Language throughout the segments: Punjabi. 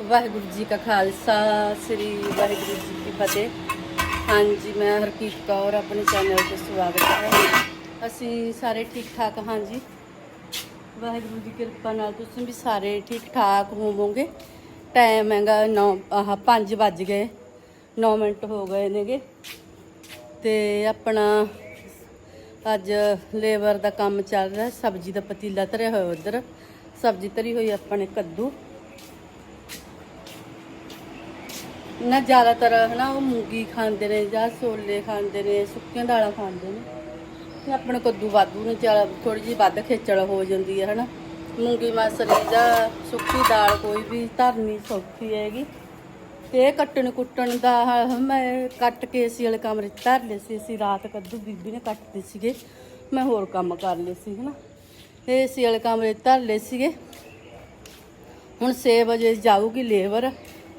ਵਾਹਿਗੁਰੂ ਜੀ ਕਾ ਖਾਲਸਾ, ਸ੍ਰੀ ਵਾਹਿਗੁਰੂ ਜੀ ਕੀ ਫਤਿਹ। ਹਾਂਜੀ, ਮੈਂ ਹਰਕੀਤ ਕੌਰ, ਆਪਣੇ ਚੈਨਲ ਤੇ ਸਵਾਗਤ ਹੈ। ਅਸੀਂ ਸਾਰੇ ਠੀਕ ਠਾਕ ਹਾਂ ਜੀ। ਵਾਹਿਗੁਰੂ ਦੀ ਕਿਰਪਾ ਨਾਲ ਤੁਸੀਂ ਵੀ ਸਾਰੇ ਠੀਕ ਠਾਕ ਹੋਵੋਗੇ। ਟਾਈਮ ਹੈਗਾ 9 ਆਹ 5 ਵੱਜ ਗਏ 9 ਮਿੰਟ ਹੋ ਗਏ ਨੇਗੇ। ਤੇ ਆਪਣਾ ਅੱਜ ਲੇਬਰ ਦਾ ਕੰਮ ਚੱਲ ਰਿਹਾ, ਸਬਜ਼ੀ ਦਾ ਪਤੀਲਾ ਧਰਿਆ ਹੋਇਆ ਉਧਰ। ਸਬਜ਼ੀ ਧਰੀ ਹੋਈ ਆਪਣੇ ਕੱਦੂ। ਨਾ ਜ਼ਿਆਦਾਤਰ ਹਨਾ ਉਹ ਮੂੰਗੀ ਖਾਂਦੇ ਨੇ ਜਾਂ ਛੋਲੇ ਖਾਂਦੇ ਨੇ, ਸੁੱਕੀਆਂ ਦਾਲਾਂ ਖਾਂਦੇ ਨੇ। ਤੇ ਆਪਣੇ ਕੱਦੂ ਵਾਧੂ ਨੇ ਚੱਲ ਥੋੜੀ ਜਿਹੀ ਵੱਧ ਖੇਚਲ ਹੋ ਜਾਂਦੀ ਹੈ ਹਨਾ। ਮੂੰਗੀ ਮਸਰੀ ਜਾਂ ਸੁੱਕੀ ਦਾਲ ਕੋਈ ਵੀ ਧਰਨੀ ਸੌਖੀ ਹੈਗੀ। ਤੇ ਇਹ ਕੱਟਣ ਕੁੱਟਣ ਦਾ ਮੈਂ ਕੱਟ ਕੇ ਏਸੀ ਵਾਲੇ ਕਮਰੇ 'ਚ ਧਰ ਲਏ ਸੀ ਅਸੀਂ ਰਾਤ ਕੱਦੂ ਬੀਬੀ ਨੇ ਕੱਟਦੇ ਸੀਗੇ। ਮੈਂ ਹੋਰ ਕੰਮ ਕਰ ਲਏ ਸੀ ਹਨਾ। ਏਸੀ ਵਾਲੇ ਕਮਰੇ 'ਚ ਧਰ ਲਏ ਸੀਗੇ। ਹੁਣ 6 ਵਜੇ ਜਾਊਗੀ ਲੇਬਰ।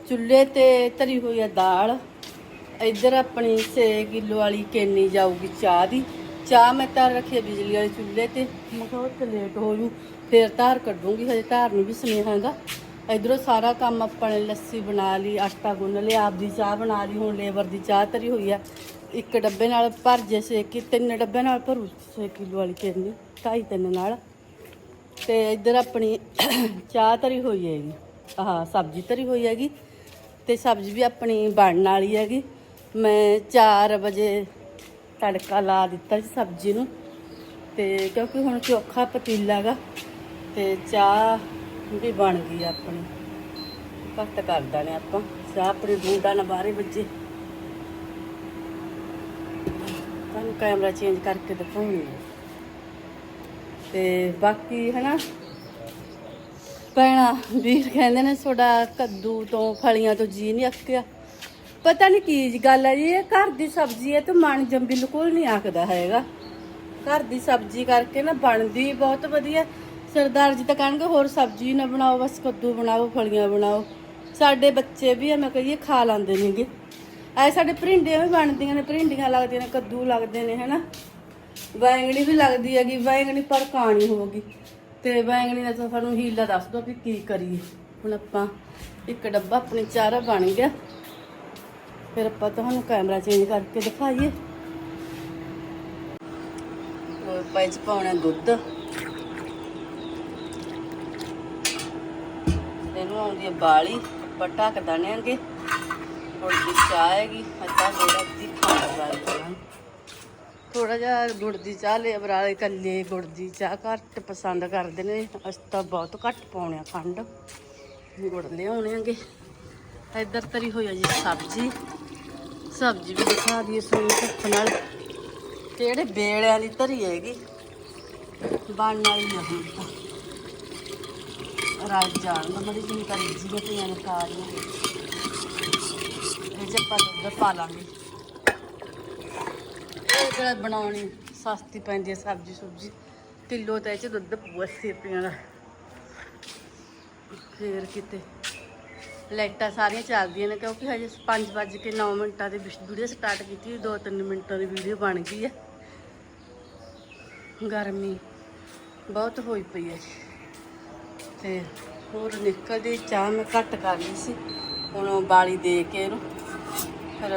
ਚੁੱਲ੍ਹੇ ਤੇ ਧਰੀ ਹੋਈ ਆ ਦਾਲ। ਇੱਧਰ ਆਪਣੀ 6 ਕਿਲੋ ਵਾਲੀ ਕੇਨੀ ਜਾਊਗੀ ਚਾਹ ਦੀ। ਚਾਹ ਮੈਂ ਧਰ ਰੱਖੀ ਬਿਜਲੀ ਵਾਲੇ ਚੁੱਲ੍ਹੇ ਤੇ। ਮੈਂ ਕਿਹਾ ਉੱਥੇ ਲੇਟ ਹੋ ਜੂ। ਫੇਰ ਧਾਰ ਕੱਢੂੰਗੀ, ਹਜੇ ਧਾਰ ਨੂੰ ਵੀ ਸੁਨੇਹਾ ਹੈਗਾ। ਇਧਰੋਂ ਸਾਰਾ ਕੰਮ ਆਪਾਂ ਨੇ ਲੱਸੀ ਬਣਾ ਲਈ, ਆਟਾ ਗੁੰਨ ਲਿਆ, ਆਪਦੀ ਚਾਹ ਬਣਾ ਲਈ, ਹੁਣ ਲੇਬਰ ਦੀ ਚਾਹ ਧਰੀ ਹੋਈ ਆ। ਇੱਕ ਡੱਬੇ ਨਾਲ ਭਰ ਜੇ ਸੇ ਕਿ, ਤਿੰਨ ਡੱਬੇ ਨਾਲ ਭਰੂ 6 ਕਿਲੋ ਵਾਲੀ ਕੇਨੀ, ਢਾਈ ਤਿੰਨ ਨਾਲ। ਤੇ ਇੱਧਰ ਆਪਣੀ ਚਾਹ ਧਰੀ ਹੋਈ ਹੈਗੀ, ਆਹ ਸਬਜ਼ੀ ਧਰੀ ਹੋਈ ਹੈਗੀ। ਤੇ ਸਬਜ਼ੀ ਵੀ ਆਪਣੀ ਬਣਨ ਵਾਲੀ ਹੈਗੀ। ਮੈਂ 4 ਵਜੇ ਤੜਕਾ ਲਾ ਦਿੱਤਾ ਸੀ ਸਬਜ਼ੀ ਨੂੰ। ਤੇ ਕਿਉਂਕਿ ਹੁਣ ਚੋਖਾ ਪਤੀਲਾ ਹੈਗਾ, ਤੇ ਚਾਹ ਵੀ ਬਣ ਗਈ ਆਪਣੀ। ਘੱਟ ਕਰਦਾ ਨੇ ਆਪਾਂ। ਚਾਹ ਆਪਣੀ ਬੂੰਦਾਂ ਨਾ ਬਾਹਰੇ ਵੱਜੇ। ਤੁਹਾਨੂੰ ਕੈਮਰਾ ਚੇਂਜ ਕਰਕੇ ਦਿਖਾਉਣੀ ਹੈ ਤੇ ਬਾਕੀ ਹਨਾ ਭੈਣਾ, ਵੀਰ ਕਹਿੰਦੇ ਨੇ ਤੁਹਾਡਾ ਕੱਦੂ ਤੋਂ ਫਲੀਆਂ ਤੋਂ ਜੀ ਨਹੀਂ ਅੱਕਿਆ। ਪਤਾ ਨਹੀਂ ਕੀ ਗੱਲ ਹੈ ਜੀ, ਇਹ ਘਰ ਦੀ ਸਬਜ਼ੀ ਹੈ ਤੇ ਮਨ ਜਮ ਬਿਲਕੁਲ ਨਹੀਂ ਆਖਦਾ ਹੈਗਾ। ਘਰ ਦੀ ਸਬਜ਼ੀ ਕਰਕੇ ਨਾ ਬਣਦੀ ਬਹੁਤ ਵਧੀਆ। ਸਰਦਾਰ ਜੀ ਤਾਂ ਕਹਿਣਗੇ, ਹੋਰ ਸਬਜ਼ੀ ਨਾ ਬਣਾਓ, ਬਸ ਕੱਦੂ ਬਣਾਓ, ਫਲੀਆਂ ਬਣਾਓ। ਸਾਡੇ ਬੱਚੇ ਵੀ ਐਵੇਂ ਕਹੀਏ, ਖਾ ਲੈਂਦੇ ਨੇਗੇ ਐ ਸਾਡੇ ਭਰਿੰਡੀਆਂ ਵੀ ਬਣਦੀਆਂ ਨੇ, ਭਰਿੰਡੀਆਂ ਲੱਗਦੀਆਂ ਨੇ, ਕੱਦੂ ਲੱਗਦੇ ਨੇ, ਹੈਨਾ। ਬੈਂਗਣੀ ਵੀ ਲੱਗਦੀ ਹੈਗੀ ਬੈਂਗਣੀ ਪਰ ਕਾਣੀ ਹੋਗੀ ਤੇ ਬੈਂਗਣੀ ਦਾ ਤਾਂ ਸਾਨੂੰ ਹੀਲਾ ਦੱਸ ਦੋ ਵੀ ਕੀ ਕਰੀਏ। ਹੁਣ ਆਪਾਂ ਇੱਕ ਡੱਬਾ, ਆਪਣੇ ਚਾਰਾ ਬਣ ਗਿਆ। ਫਿਰ ਆਪਾਂ ਤੁਹਾਨੂੰ ਕੈਮਰਾ ਚੇਂਜ ਕਰਕੇ ਦਿਖਾਈਏ। ਹੋਰ ਪਾਈ ਚ ਪਾਉਣਾ ਦੁੱਧ। ਇਹਨੂੰ ਆਉਂਦੀ ਹੈ ਬਾਲੀ, ਆਪਾਂ ਢੱਕ ਦਣਾਂਗੇ ਹੁਣ ਦੀ ਚਾਹ ਹੈਗੀ, ਅੱਧਾ ਥੋੜਾ ਦੀ ਖੰਡ ਵਾਲੀ ਕਰਾਂਗੇ ਥੋੜਾ ਜਿਹਾ ਗੁੜ ਦੀ ਚਾਹ ਲੈ ਬਰਾਲੇ ਕੱਲੇ ਗੁੜ ਦੀ ਚਾਹ ਘੱਟ ਪਸੰਦ ਕਰਦੇ ਨੇ। ਅਸੀਂ ਤਾਂ ਬਹੁਤ ਘੱਟ ਪਾਉਣੇ ਆ ਖੰਡ। ਗੁੜ ਲਿਆਉਣੇ ਆਂਗੇ ਇੱਧਰ ਤਰੀ ਹੋਈ ਆ ਜੀ ਸਬਜ਼ੀ। ਸਬਜ਼ੀ ਵੀ ਦਿਖਾ ਦਈਏ ਸੋਈ ਧੁੱਪ ਨਾਲ। ਕਿਹੜੇ ਜਿਹੜੇ ਦੀ ਧਰੀ ਹੈਗੀ ਬਣ ਵਾਲੀ ਆ ਹੁਣ ਤਾਂ। ਰਾਜ ਜਾਣ ਦਾ ਮੜੀ ਜਿਹੀ ਕਰੀ ਜੀ ਪਈਆਂ ਨੇ ਸਾਰੀਆਂ ਇਹ ਚ ਆਪਾਂ ਦੁੱਧ ਪਾ ਲਾਂਗੇ। ਜਿਹੜਾ ਬਣਾਉਣੀ ਸਸਤੀ ਪੈਂਦੀ ਹੈ ਸਬਜ਼ੀ ਸੁਬਜੀ। ਕਿਲੋ ਤਾਂ ਇਹ ਚ ਦੁੱਧ ਪੂਆ 80 ਰੁਪਈਆਂ ਦਾ। ਫੇਰ ਕਿਤੇ ਲਾਈਟਾਂ ਸਾਰੀਆਂ ਚੱਲਦੀਆਂ ਨੇ, ਕਿਉਂਕਿ ਹਜੇ 5 ਵੱਜ ਕੇ 9 ਮਿੰਟਾਂ ਦੀ ਵੀਡੀਓ ਸਟਾਰਟ ਕੀਤੀ 2-3 ਮਿੰਟਾਂ ਦੀ ਵੀਡੀਓ ਬਣ ਗਈ ਹੈ ਗਰਮੀ ਬਹੁਤ ਹੋਈ ਪਈ ਹੈ ਜੀ। ਤੇ ਹੋਰ ਨਿਕਲਦੀ ਚਾਹ ਮੈਂ ਘੱਟ ਕਰ ਲਈ ਸੀ, ਹੁਣ ਉਹ ਬਾਲੀ ਦੇ ਕੇ ਇਹਨੂੰ। ਫਿਰ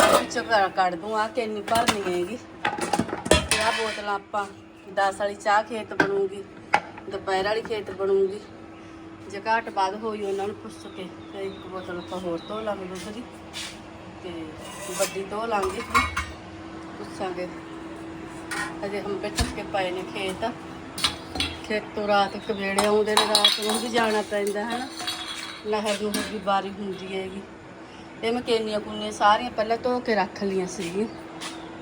ਵਿੱਚੋਂ ਕੱਢ ਦੂੰ ਆ ਕਿੰਨੀ ਭਰਨੀ ਹੈਗੀ। ਤੇ ਆਹ ਬੋਤਲਾਂ ਆਪਾਂ 10 ਵਾਲੀ ਚਾਹ ਖੇਤ ਬਣੂਗੀ, ਦੁਪਹਿਰ ਵਾਲੀ ਖੇਤ ਬਣੂਗੀ। ਜੇ ਘਾਟ ਬਾਅਦ ਹੋਈ ਉਹਨਾਂ ਨੂੰ ਪੁੱਛ ਕੇ, ਤੇ ਇੱਕ ਬੋਤਲ ਆਪਾਂ ਹੋਰ ਧੋ ਲਾਂਗੇ ਦੁੱਧ ਦੀ, ਤੇ ਵੱਡੀ ਧੋ ਲਾਂਗੇ। ਪੁੱਛਾਂਗੇ। ਅਜੇ ਹਮ ਬੈਠ ਕੇ ਪਾਏ ਨੇ ਖੇਤ। ਖੇਤ ਤੋਂ ਰਾਤ ਕਵੇੜੇ ਆਉਂਦੇ ਨੇ, ਰਾਤ ਨੂੰ ਵੀ ਜਾਣਾ ਪੈਂਦਾ ਹੈ ਨਾ ਨਹਿਰ ਨੂੰ ਵੀ ਬਾਰੀ ਹੁੰਦੀ ਹੈਗੀ। ਇਹ ਮੈਂ ਕੇਨੀਆਂ ਕੁੰਨੀਆਂ ਸਾਰੀਆਂ ਪਹਿਲਾਂ ਧੋ ਕੇ ਰੱਖ ਲਈਆਂ ਸੀਗੀਆਂ।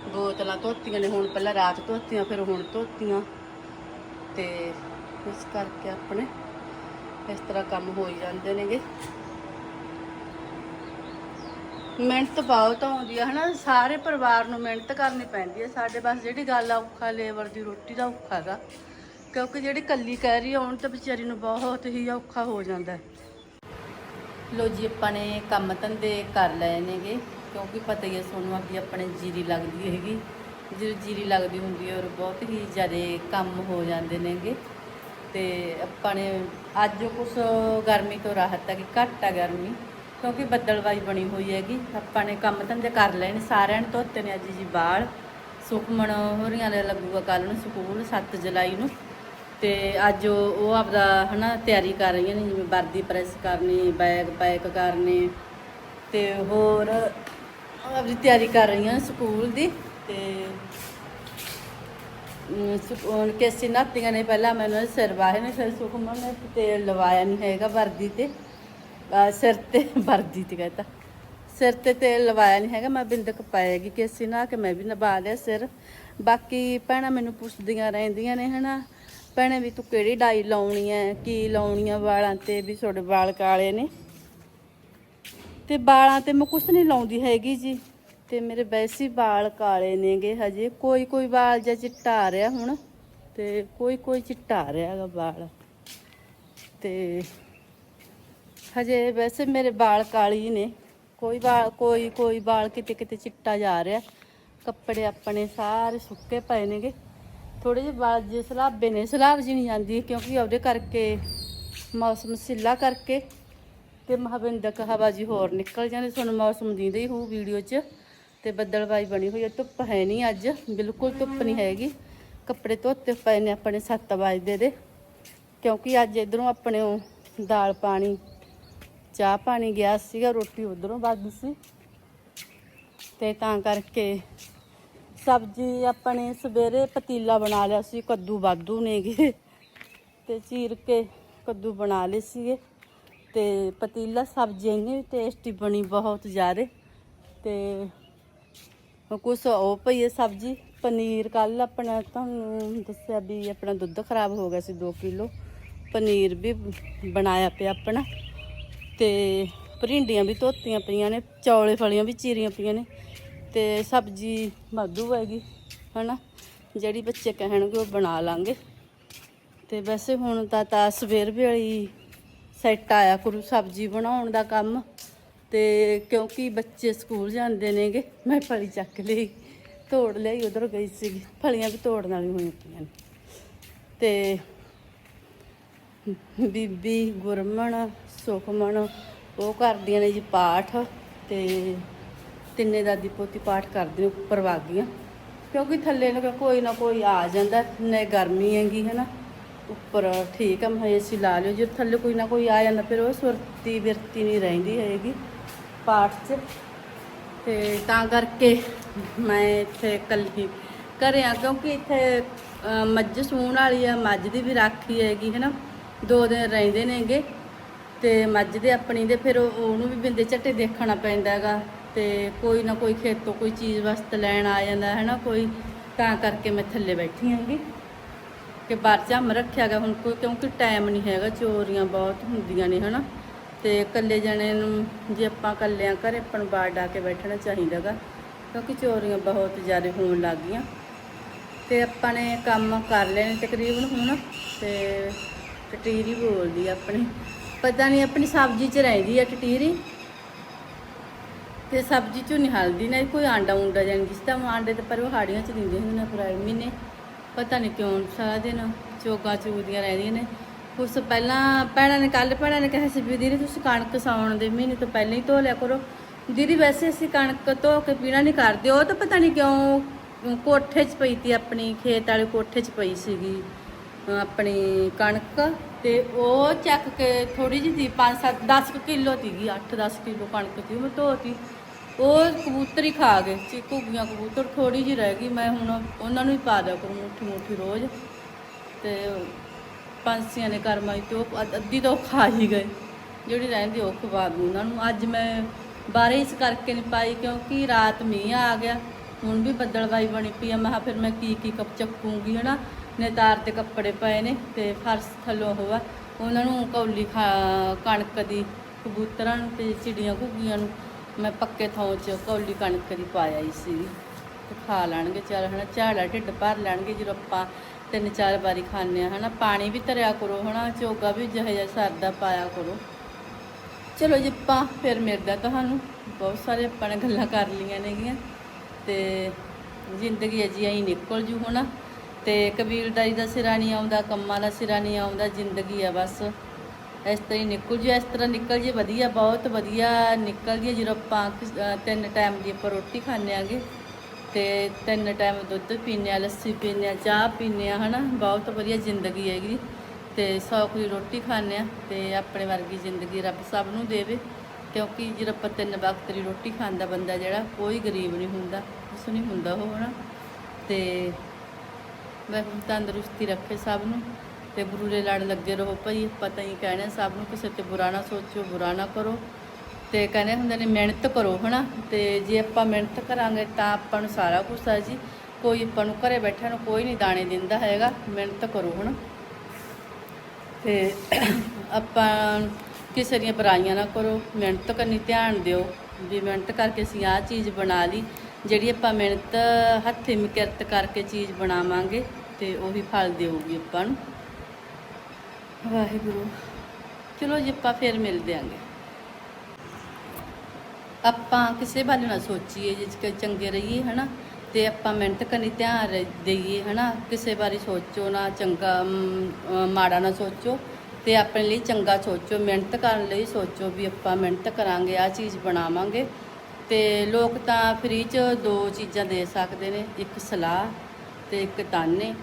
ਬੋਤਲਾਂ ਧੋਤੀਆਂ ਨੇ, ਹੁਣ ਪਹਿਲਾਂ ਰਾਤ ਧੋਤੀਆਂ, ਫਿਰ ਹੁਣ ਧੋਤੀਆਂ। ਤੇ ਇਸ ਕਰਕੇ ਆਪਣੇ ਇਸ ਤਰ੍ਹਾਂ ਕੰਮ ਹੋਈ ਜਾਂਦੇ ਨੇਗੇ। ਮਿਹਨਤ ਬਹੁਤ ਆਉਂਦੀ ਹੈ ਹਨਾ? ਸਾਰੇ ਪਰਿਵਾਰ ਨੂੰ ਮਿਹਨਤ ਕਰਨੀ ਪੈਂਦੀ ਹੈ ਸਾਡੇ ਬਸ ਜਿਹੜੀ ਗੱਲ ਆ, ਔਖਾ ਲੇਬਰ ਦੀ ਰੋਟੀ ਦਾ ਔਖਾ ਹੈਗਾ ਕਿਉਂਕਿ ਜਿਹੜੀ ਕੱਲੀ ਕਹਿ ਰਹੀ ਆਉਣ ਉਹਨੂੰ ਤਾਂ ਵਿਚਾਰੀ ਨੂੰ ਬਹੁਤ ਹੀ ਔਖਾ ਹੋ ਜਾਂਦਾ। ਹੈ ਲੋ ਜੀ, ਆਪਾਂ ਨੇ ਕੰਮ ਧੰਦੇ ਕਰ ਲਏ ਨੇਗੇ, ਕਿਉਂਕਿ ਪਤਾ ਹੀ ਹੈ ਤੁਹਾਨੂੰ ਅੱਗੇ ਆਪਣੇ ਜੀਰੀ ਲੱਗਦੀ ਹੈਗੀ। ਜਦੋਂ ਜੀਰੀ ਲੱਗਦੀ ਹੁੰਦੀ ਹੈ ਔਰ ਬਹੁਤ ਹੀ ਜ਼ਿਆਦਾ ਕੰਮ ਹੋ ਜਾਂਦੇ ਨੇਗੇ। ਤੇ ਆਪਾਂ ਨੇ ਅੱਜ ਕੁਛ ਗਰਮੀ ਤੋਂ ਰਾਹਤ ਹੈ ਕਿ ਘੱਟ ਆ ਗਰਮੀ, ਕਿਉਂਕਿ ਬੱਦਲਵਾਈ ਬਣੀ ਹੋਈ ਹੈਗੀ। ਆਪਾਂ ਨੇ ਕੰਮ ਧੰਦੇ ਕਰ ਲਏ ਨੇ, ਸਾਰਿਆਂ ਨੇ ਧੋਤੇ ਨੇ ਅੱਜ ਜੀ ਬਾਲ ਸੁਖਮਣ ਹੋਰੀਆਂ ਲੱਗੂਗਾ ਕੱਲ ਨੂੰ ਸਕੂਲ 7 ਜੁਲਾਈ ਨੂੰ। ਤੇ ਅੱਜ ਉਹ ਉਹ ਆਪਦਾ ਹਨਾ ਤਿਆਰੀ ਕਰ ਰਹੀਆਂ ਨੇ, ਜਿਵੇਂ ਵਰਦੀ ਪ੍ਰੈਸ ਕਰਨੀ, ਬੈਗ ਪੈਕ ਕਰਨੇ ਤੇ ਹੋਰ ਆਪਦੀ ਤਿਆਰੀ ਕਰ ਰਹੀਆਂ ਸਕੂਲ ਦੀ ਤੇ, ਅਮ ਸੁਖ- ਕੇਸੀ ਨਾਤੀਆਂ ਨੇ ਪਹਿਲਾਂ ਮੈਨੂੰ ਸਿਰ ਵਾਹੇ ਨੇ ਸਿਰ ਸੁਖਮਨ ਨੇ ਤੇਲ ਲਵਾਇਆ ਨਹੀਂ ਹੈਗਾ ਵਰਦੀ ਤੇ। ਸਿਰ ਤੇ, ਵਰਦੀ ਤੇ ਕਹਤਾ। ਸਿਰ ਤੇ ਤੇਲ ਲਵਾਇਆ ਨਹੀਂ ਹੈਗਾ, ਮੈਂ ਬਿੰਦਕ ਪਾਏਗੀ ਕੇਸੀ ਨਾ ਕਿ, ਮੈਂ ਵੀ ਨਵਾ ਲਿਆ ਸਿਰ। ਬਾਕੀ ਭੈਣਾਂ ਮੈਨੂੰ ਪੁੱਛਦੀਆਂ ਰਹਿੰਦੀਆਂ ਨੇ ਹਨਾ ਭੈਣੇ ਵੀ ਤੂੰ ਕਿਹੜੀ ਡਾਈ ਲਾਉਣੀ ਹੈ ਕੀ ਲਾਉਣੀ ਆ ਵਾਲਾਂ ਤੇ ਵੀ ਤੁਹਾਡੇ ਵਾਲ ਕਾਲੇ ਨੇ? ਤੇ ਵਾਲਾਂ ਤੇ ਮੈਂ ਕੁਛ ਨਹੀਂ ਲਾਉਂਦੀ ਹੈਗੀ ਜੀ। ਤੇ ਮੇਰੇ ਵੈਸੇ ਹੀ ਵਾਲ ਕਾਲੇ ਨੇਗੇ ਹਜੇ। ਕੋਈ ਕੋਈ ਵਾਲ ਜਿਹਾ ਚਿੱਟਾ ਆ ਰਿਹਾ ਹੁਣ। ਤੇ ਕੋਈ ਕੋਈ ਚਿੱਟਾ ਆ ਰਿਹਾ ਹੈਗਾ ਵਾਲ। ਤੇ ਹਜੇ ਵੈਸੇ ਮੇਰੇ ਵਾਲ ਕਾਲੀ ਹੀ ਨੇ। ਕੋਈ ਵਾਲ, ਕੋਈ ਕੋਈ ਵਾਲ ਕਿਤੇ ਕਿਤੇ ਚਿੱਟਾ ਜਾ ਰਿਹਾ। ਕੱਪੜੇ ਆਪਣੇ ਸਾਰੇ ਸੁੱਕੇ ਪਏ ਨੇਗੇ। ਥੋੜੇ ਜਿਹੇ ਵਾਲ ਜੇ ਸਲਾਬੇ ਨੇ, ਸਲਾਬ ਜੀ ਨਹੀਂ ਜਾਂਦੀ ਕਿਉਂਕਿ ਉਹਦੇ ਕਰਕੇ, ਮੌਸਮ ਸਿੱਲਾ ਕਰਕੇ ਤੇ ਮਹਾਬਿੰਦਕ ਹਵਾ ਜੀ ਹੋਰ ਨਿਕਲ ਜਾਂਦੀ, ਤੁਹਾਨੂੰ ਮੌਸਮ ਦੀਂਦੇ ਹੀ ਹੋਊ ਵੀਡੀਓ 'ਚ ਤੇ ਬੱਦਲਬਾਈ ਬਣੀ ਹੋਈ ਹੈ ਧੁੱਪ ਹੈ ਨਹੀਂ ਅੱਜ, ਬਿਲਕੁਲ ਧੁੱਪ ਨਹੀਂ ਹੈਗੀ। ਕੱਪੜੇ ਧੋਤੇ ਪਏ ਨੇ ਆਪਣੇ 7 ਵਜੇ ਦੇ, ਕਿਉਂਕਿ ਅੱਜ ਇਧਰੋਂ ਆਪਣੇ ਦਾਲ ਪਾਣੀ, ਚਾਹ ਪਾਣੀ ਗਿਆ ਸੀਗਾ, ਰੋਟੀ ਉਧਰੋਂ ਵੱਧ ਸੀ। ਤੇ ਤਾਂ ਕਰਕੇ ਸਬਜ਼ੀ ਆਪਣੇ ਸਵੇਰੇ ਪਤੀਲਾ ਬਣਾ ਲਿਆ ਸੀ, ਕੱਦੂ ਵਾਧੂ ਨੇਗੇ। ਤੇ ਚੀਰ ਕੇ ਕੱਦੂ ਬਣਾ ਲਏ ਸੀਗੇ। ਤੇ ਪਤੀਲਾ, ਸਬਜ਼ੀ ਇੰਨੀ ਵੀ ਟੇਸਟੀ ਬਣੀ ਬਹੁਤ ਜ਼ਿਆਦਾ। ਤੇ ਕੁਛ ਉਹ ਪਈ ਹੈ ਸਬਜ਼ੀ, ਪਨੀਰ। ਕੱਲ ਆਪਣਾ ਤੁਹਾਨੂੰ ਦੱਸਿਆ ਵੀ ਆਪਣਾ ਦੁੱਧ ਖਰਾਬ ਹੋ ਗਿਆ ਸੀ 2 ਕਿਲੋ। ਪਨੀਰ ਵੀ ਬਣਾਇਆ ਪਿਆ ਆਪਣਾ। ਤੇ ਭਰਿੰਡੀਆਂ ਵੀ ਧੋਤੀਆਂ ਪਈਆਂ ਨੇ, ਚੌਲੇ ਫਲੀਆਂ ਵੀ ਚੀਰੀਆਂ ਪਈਆਂ ਨੇ। ਤੇ ਸਬਜ਼ੀ ਵਾਧੂ ਹੈਗੀ, ਹਨਾ? ਜਿਹੜੀ ਬੱਚੇ ਕਹਿਣਗੇ ਉਹ ਬਣਾ ਲਾਂਗੇ। ਤੇ ਵੈਸੇ ਹੁਣ ਤਾਂ ਤਾਂ ਸਵੇਰ ਵੇਲੇ ਸੈੱਟ ਆਇਆ ਕਰੂ ਸਬਜ਼ੀ ਬਣਾਉਣ ਦਾ ਕੰਮ। ਤੇ ਕਿਉਂਕਿ ਬੱਚੇ ਸਕੂਲ ਜਾਂਦੇ ਨੇਗੇ, ਮੈਂ ਫਲੀ ਚੱਕ ਲਈ, ਤੋੜ ਲਈ, ਉਧਰ ਗਈ ਸੀਗੀ। ਫਲੀਆਂ ਵੀ ਤੋੜਨ ਵਾਲੀਆਂ ਹੋਈਆਂ ਪਈਆਂ ਨੇ। ਤੇ ਬੀਬੀ ਗੁਰਮਣ, ਸੁਖਮਣ, ਉਹ ਕਰਦੀਆਂ ਨੇ ਜੀ ਪਾਠ। ਤੇ ਤਿੰਨੇ ਦਾਦੀ ਪੋਤੀ ਪਾਠ ਕਰਦੇ ਨੇ ਉੱਪਰ ਗਈਆਂ ਕਿਉਂਕਿ ਥੱਲੇ ਨੂੰ ਕੋਈ ਨਾ ਕੋਈ ਆ ਜਾਂਦਾ ਨੇ ਗਰਮੀ ਹੈਗੀ ਹੈ ਨਾ ਉੱਪਰ ਠੀਕ ਆ, ਮੈਂ ਏਸੀ ਲਾ ਲਿਓ, ਜੇ ਥੱਲੇ ਕੋਈ ਨਾ ਕੋਈ ਆ ਜਾਂਦਾ, ਫਿਰ ਉਹ ਸੁਰਤੀ ਬਿਰਤੀ ਨਹੀਂ ਰਹਿੰਦੀ ਹੈਗੀ ਪਾਠ 'ਚ। ਤੇ ਤਾਂ ਕਰਕੇ ਮੈਂ ਇੱਥੇ ਇਕੱਲੀ ਘਰੇ ਆ, ਕਿਉਂਕਿ ਇੱਥੇ ਮੱਝ ਸੂਣ ਵਾਲੀ ਆ, ਮੱਝ ਦੀ ਵੀ ਰਾਖੀ ਹੈਗੀ ਹੈ ਨਾ ਦੋ ਦਿਨ ਰਹਿੰਦੇ ਨੇਗੇ, ਤੇ ਮੱਝ ਦੇ ਆਪਣੀ ਦੇ, ਫਿਰ ਉਹਨੂੰ ਵੀ ਬਿੰਦੇ ਝੱਟੇ ਦੇਖਣਾ ਪੈਂਦਾ ਹੈਗਾ। ਤੇ ਕੋਈ ਨਾ ਕੋਈ ਖੇਤੋਂ ਕੋਈ ਚੀਜ਼ ਵਾਸਤੇ ਲੈਣ ਆ ਜਾਂਦਾ ਹੈ ਨਾ ਕੋਈ, ਤਾਂ ਕਰਕੇ ਮੈਂ ਥੱਲੇ ਬੈਠੀ ਹਾਂਗੀ। ਕਿ ਬਾਹਰ ਝੰਮ ਰੱਖਿਆ ਗਾ ਹੁਣ ਕੋਈ, ਕਿਉਂਕਿ ਟਾਈਮ ਨਹੀਂ ਹੈਗਾ, ਚੋਰੀਆਂ ਬਹੁਤ ਹੁੰਦੀਆਂ ਨੇ, ਹਨਾ। ਤੇ ਇਕੱਲੇ ਜਣੇ ਨੂੰ ਜੇ ਆਪਾਂ ਇਕੱਲਿਆਂ ਘਰੇ ਆਪਾਂ ਨੂੰ ਬਾਹਰ ਡਾ ਕੇ ਬੈਠਣਾ ਚਾਹੀਦਾਗਾ, ਕਿਉਂਕਿ ਚੋਰੀਆਂ ਬਹੁਤ ਜ਼ਿਆਦਾ ਹੋਣ ਲੱਗ ਗਈਆਂ। ਤੇ ਆਪਾਂ ਨੇ ਕੰਮ ਕਰ ਲਏ ਨੇ ਤਕਰੀਬਨ ਹੁਣ, ਤੇ ਟਟੀਰੀ ਬੋਲਦੀ ਆਪਣੀ। ਪਤਾ ਨਹੀਂ ਆਪਣੀ ਸਬਜ਼ੀ 'ਚ ਰਹਿੰਦੀ ਆ ਟਟੀਰੀ ਤੇ ਸਬਜ਼ੀ ਚੋਂ ਨਹੀਂ ਹਲਦੀ ਨਾ ਕੋਈ ਆਂਡਾ ਉਂਡਾ ਜਾਨ ਜਿਸ ਤਾਂ ਆਂਡੇ ਤੇ ਪਰ ਉਹ ਹਾੜੀਆਂ ਚ ਦਿੰਦੇ ਹੁੰਦੇ ਨੇ ਪੁਰਾਣੇ ਮਹੀਨੇ। ਪਤਾ ਨਹੀਂ ਕਿਉਂ, ਸਾਰਾ ਦਿਨ ਚੋਗਾ ਚੂਦੀਆਂ ਰਹਿੰਦੀਆਂ ਨੇ। ਕੁਛ ਪਹਿਲਾਂ ਭੈਣਾਂ ਨੇ ਕੱਲ ਭੈਣਾਂ ਨੇ ਕਿਹਾ ਸੀ ਵੀ ਦੀਦੀ ਤੁਸੀਂ ਕਣਕ ਸਾਉਣ ਦੇ ਮਹੀਨੇ ਤੋਂ ਪਹਿਲਾਂ ਹੀ ਧੋ ਲਿਆ ਕਰੋ। ਦੀਦੀ ਵੈਸੇ ਅਸੀਂ ਕਣਕ ਧੋ ਕੇ ਪੀਣਾ ਨਹੀਂ ਕਰਦੇ, ਉਹ ਤਾਂ ਪਤਾ ਨਹੀਂ ਕਿਉਂ ਕੋਠੇ 'ਚ ਪਈ ਤੀ ਆਪਣੀ, ਖੇਤ ਵਾਲੇ ਕੋਠੇ 'ਚ ਪਈ ਸੀਗੀ। ਆਪਣੀ ਕਣਕ ਤੇ ਉਹ ਚੱਕ ਕੇ ਥੋੜੀ ਜਿਹੀ ਸੀ 5 7 10 ਕਿਲੋ ਸੀਗੀ 8 10 ਕਿਲੋ ਕਣਕ ਸੀ ਮੈਂ ਧੋਤੀ। ਉਹ ਕਬੂਤਰ ਹੀ ਖਾ ਗਏ ਚੀਕੂ ਗੀਆਂ ਕਬੂਤਰ ਥੋੜੀ ਜਿਹੀ ਰਹਿ ਗਈ, ਮੈਂ ਹੁਣ ਉਹਨਾਂ ਨੂੰ ਹੀ ਪਾ ਦਿਆ ਕਰੂੰ ਮੁੱਠੀ ਮੁੱਠੀ ਰੋਜ਼। ਤੇ ਪੰਛੀਆਂ ਨੇ ਕਰਮਾਈ ਤੇ ਉਹ ਅੱਧੀ ਤਾਂ ਖਾ ਹੀ ਗਏ। ਜਿਹੜੀ ਰਹਿੰਦੀ ਉਹ ਖਵਾ ਦੂੰ ਉਹਨਾਂ ਨੂੰ। ਅੱਜ ਮੈਂ ਬਾਰੇ ਇਸ ਕਰਕੇ ਨਹੀਂ ਪਾਈ, ਕਿਉਂਕਿ ਰਾਤ ਮੀਂਹ ਆ ਗਿਆ, ਹੁਣ ਵੀ ਬੱਦਲਵਾਈ ਬਣੀ ਪਈ ਆ। ਮੈਂ ਕਿਹਾ ਫਿਰ ਮੈਂ ਕੀ ਕੀ ਕੱਪ ਚੱਕੂਗੀ, ਹਨਾ? ਨੇ ਤਾਰ ਤੇ ਕੱਪੜੇ ਪਏ ਨੇ ਤੇ ਫਰਸ਼ ਥੱਲੋਂ ਹੋਵਾ ਉਹਨਾਂ ਨੂੰ ਕੌਲੀ ਖਾ, ਕਣਕ ਦੀ ਕਬੂਤਰਾਂ ਨੂੰ ਤੇ ਚਿੜੀਆਂ ਘੁੱਗੀਆਂ ਨੂੰ ਮੈਂ ਪੱਕੇ ਥਾਂ 'ਚ ਕੌਲੀ ਕਣਕ ਦੀ ਪਾਇਆ ਹੀ ਸੀ। ਤੇ ਖਾ ਲੈਣਗੇ ਚੱਲ ਹਨਾ, ਝਾੜਾ ਢਿੱਡ ਭਰ ਲੈਣਗੇ ਜਦੋਂ ਆਪਾਂ ਤਿੰਨ ਚਾਰ ਵਾਰੀ ਖਾਂਦੇ ਆ ਹਨਾ। ਪਾਣੀ ਵੀ ਧਰਿਆ ਕਰੋ ਹਨਾ, ਚੋਗਾ ਵੀ ਜਿਹੋ ਜਿਹਾ ਸਰਦਾ ਪਾਇਆ ਕਰੋ। ਚਲੋ ਜੀ ਆਪਾਂ ਫਿਰ ਮਿਲਦਾ ਤੁਹਾਨੂੰ। ਬਹੁਤ ਸਾਰੇ ਆਪਾਂ ਨੇ ਗੱਲਾਂ ਕਰ ਲਈਆਂ ਨੇਗੀਆਂ ਤੇ ਜ਼ਿੰਦਗੀ ਅਜੀ ਐਂ ਨਿਕਲ ਜੂ ਹਨਾ। ਤੇ ਕਬੀਲਦਾਰੀ ਦਾ ਸਿਰਾ ਨਹੀਂ ਆਉਂਦਾ, ਕੰਮਾਂ ਦਾ ਸਿਰਾ ਨਹੀਂ ਆਉਂਦਾ, ਜ਼ਿੰਦਗੀ ਆ ਬਸ। ਇਸ ਤਰ੍ਹਾਂ ਹੀ ਨਿਕਲ ਜੇ, ਇਸ ਤਰ੍ਹਾਂ ਨਿਕਲ ਜੇ, ਵਧੀਆ, ਬਹੁਤ ਵਧੀਆ ਨਿਕਲ ਜੇ। ਜਦੋਂ ਆਪਾਂ ਤਿੰਨ ਟਾਈਮ ਦੀ ਆਪਾਂ ਰੋਟੀ ਖਾਂਦੇ ਆਂਗੇ, ਤੇ ਤਿੰਨ ਟਾਈਮ ਦੁੱਧ ਪੀਂਦੇ ਆ, ਲੱਸੀ ਪੀਂਦੇ ਆ, ਚਾਹ ਪੀਂਦੇ ਆ, ਹਨਾ? ਬਹੁਤ ਵਧੀਆ ਜ਼ਿੰਦਗੀ ਹੈਗੀ। ਤੇ ਸੌ ਕੋਈ ਰੋਟੀ ਖਾਂਦੇ ਆ, ਤੇ ਆਪਣੇ ਵਰਗੀ ਜ਼ਿੰਦਗੀ ਰੱਬ ਸਭ ਨੂੰ ਦੇਵੇ। ਕਿਉਂਕਿ ਜਦੋਂ ਆਪਾਂ ਤਿੰਨ ਵਕਤ ਦੀ ਰੋਟੀ ਖਾਂਦਾ ਬੰਦਾ ਜਿਹੜਾ, ਕੋਈ ਗਰੀਬ ਨਹੀਂ ਹੁੰਦਾ, ਕੁਛ ਨਹੀਂ ਹੁੰਦਾ ਉਹ, ਹਨਾ? ਤੇ ਵਾਹਿਗੁਰੂ ਤੰਦਰੁਸਤੀ ਰੱਖੇ ਸਭ ਨੂੰ ਤੇ ਗੁਰੂ ਦੇ ਲੜ ਲੱਗੇ ਰਹੋ ਭਾਈ ਪਤਾ ਹੀ ਕਹਿਣਾ ਸਭ ਨੂੰ ਕਿਸੇ ਤੇ ਬੁਰਾ ਨਾ ਸੋਚੋ ਬੁਰਾ ਨਾ ਕਰੋ। ਤੇ ਕਹਿੰਦੇ ਹੁੰਦੇ ਨੇ ਮਿਹਨਤ ਕਰੋ, ਹਨਾ? ਤੇ ਜੇ ਆਪਾਂ ਮਿਹਨਤ ਕਰਾਂਗੇ ਤਾਂ ਆਪਾਂ ਨੂੰ ਸਾਰਾ ਕੁਝ ਆ ਜੀ। ਕੋਈ ਆਪਾਂ ਨੂੰ ਘਰੇ ਬੈਠਿਆਂ ਨੂੰ ਕੋਈ ਨਹੀਂ ਦਾਣੇ ਦਿੰਦਾ ਹੈਗਾ, ਮਿਹਨਤ ਕਰੋ, ਹਨਾ? ਤੇ ਆਪਾਂ ਕਿਸੇ ਦੀਆਂ ਬੁਰਾਈਆਂ ਨਾ ਕਰੋ, ਮਿਹਨਤ ਕਰਨੀ ਧਿਆਨ ਦਿਓ। ਵੀ ਮਿਹਨਤ ਕਰਕੇ ਅਸੀਂ ਆਹ ਚੀਜ਼ ਬਣਾ ਲਈ, ਜਿਹੜੀ ਆਪਾਂ ਮਿਹਨਤ ਹੱਥੀਂ ਮਿਹਨਤ ਕਰਕੇ ਚੀਜ਼ ਬਣਾਵਾਂਗੇ। ਤੇ ਉਹੀ ਫਲ ਦੇਊਗੀ ਆਪਾਂ ਨੂੰ। ਵਾਹਿਗੁਰੂ। ਚਲੋ ਜੀ, ਆਪਾਂ ਫਿਰ ਮਿਲਦੇ ਆਂਗੇ। ਆਪਾਂ ਕਿਸੇ ਬਾਰੇ ਨਾ ਸੋਚੀਏ, ਜੇ ਚੰਗੇ ਰਹੀਏ, ਹਨਾ? ਤੇ ਆਪਾਂ ਮਿਹਨਤ ਕਰਨੀ, ਧਿਆਨ ਰ- ਦੇਈਏ, ਹਨਾ? ਕਿਸੇ ਬਾਰੇ ਸੋਚੋ ਨਾ, ਚੰਗਾ ਮਾੜਾ ਨਾ ਸੋਚੋ। ਤੇ ਆਪਣੇ ਲਈ ਚੰਗਾ ਸੋਚੋ, ਮਿਹਨਤ ਕਰਨ ਲਈ ਸੋਚੋ ਵੀ ਆਪਾਂ ਮਿਹਨਤ ਕਰਾਂਗੇ ਆ ਚੀਜ਼ ਬਣਾਵਾਂਗੇ। ਤੇ ਲੋਕ ਤਾਂ ਫ੍ਰੀ ਚ ਦੋ ਚੀਜ਼ਾਂ ਦੇ ਸਕਦੇ ਨੇ, ਇੱਕ ਸਲਾਹ ਤੇ ਇੱਕ ਤਾਨੇ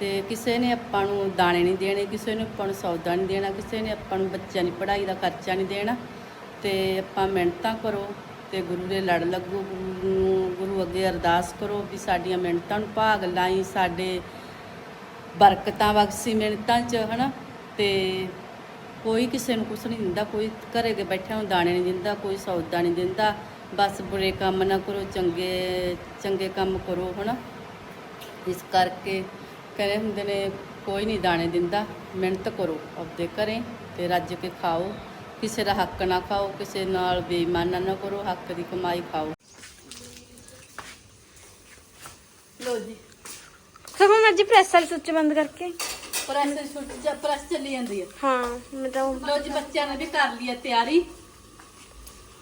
ਤੇ ਕਿਸੇ ਨੇ ਆਪਾਂ ਨੂੰ ਦਾਣੇ ਨਹੀਂ ਦੇਣੇ, ਕਿਸੇ ਨੇ ਆਪਾਂ ਨੂੰ ਸੌਦਾ ਨਹੀਂ ਦੇਣਾ, ਕਿਸੇ ਨੇ ਆਪਾਂ ਨੂੰ ਬੱਚਿਆਂ ਦੀ ਪੜ੍ਹਾਈ ਦਾ ਖਰਚਾ ਨਹੀਂ ਦੇਣਾ, ਤੇ ਆਪਾਂ ਮਿਹਨਤਾਂ ਕਰੋ ਤੇ ਗੁਰੂ ਦੇ ਲੜ ਲੱਗੋ ਗੁਰੂ ਨੂੰ ਗੁਰੂ ਅੱਗੇ ਅਰਦਾਸ ਕਰੋ ਵੀ ਸਾਡੀਆਂ ਮਿਹਨਤਾਂ ਨੂੰ ਭਾਗ ਲਾਈ, ਸਾਡੇ ਬਰਕਤਾਂ ਬਖਸ਼ੀ ਮਿਹਨਤਾਂ 'ਚ, ਹਨਾ? ਤੇ ਕੋਈ ਕਿਸੇ ਨੂੰ ਕੁਛ ਨਹੀਂ ਦਿੰਦਾ, ਕੋਈ ਘਰੇ ਦੇ ਬੈਠਿਆਂ ਨੂੰ ਦਾਣੇ ਨਹੀਂ ਦਿੰਦਾ, ਕੋਈ ਸੌਦਾ ਨਹੀਂ ਦਿੰਦਾ, ਬਸ ਬੁਰੇ ਕੰਮ ਨਾ ਕਰੋ, ਚੰਗੇ ਚੰਗੇ ਕੰਮ ਕਰੋ, ਹਨਾ? ਇਸ ਕਰਕੇ ਕਹਿੰਦੇ ਹੁੰਦੇ ਨੇ ਕੋਈ ਨਹੀਂ ਦਾਣੇ ਦਿੰਦਾ ਮਿਹਨਤ ਕਰੋ ਆਪਦੇ ਘਰੇ ਤੇ ਰੱਜ ਕੇ ਖਾਓ ਕਿਸੇ ਦਾ ਹੱਕ ਨਾ ਖਾਓ ਕਿਸੇ ਨਾਲ ਬੇਈਮਾਨਾ ਨਾ ਕਰੋ ਹੱਕ ਦੀ ਕਮਾਈ ਖਾਓ ਲੋ ਜੀ ਸਗੋਂ ਮੈਂ ਜੀ ਪ੍ਰੈਸ ਵਾਲੀ ਸੁੱਚ ਬੰਦ ਕਰਕੇ ਪ੍ਰੈਸ ਛੁੱਟ ਪ੍ਰੈਸ ਚੱਲੀ ਜਾਂਦੀ ਹੈ ਹਾਂ ਮੈਂ ਤਾਂ ਉਹ- ਲੋ ਜੀ ਬੱਚਿਆਂ ਨੇ ਵੀ ਕਰ ਲਈ ਹੈ ਤਿਆਰੀ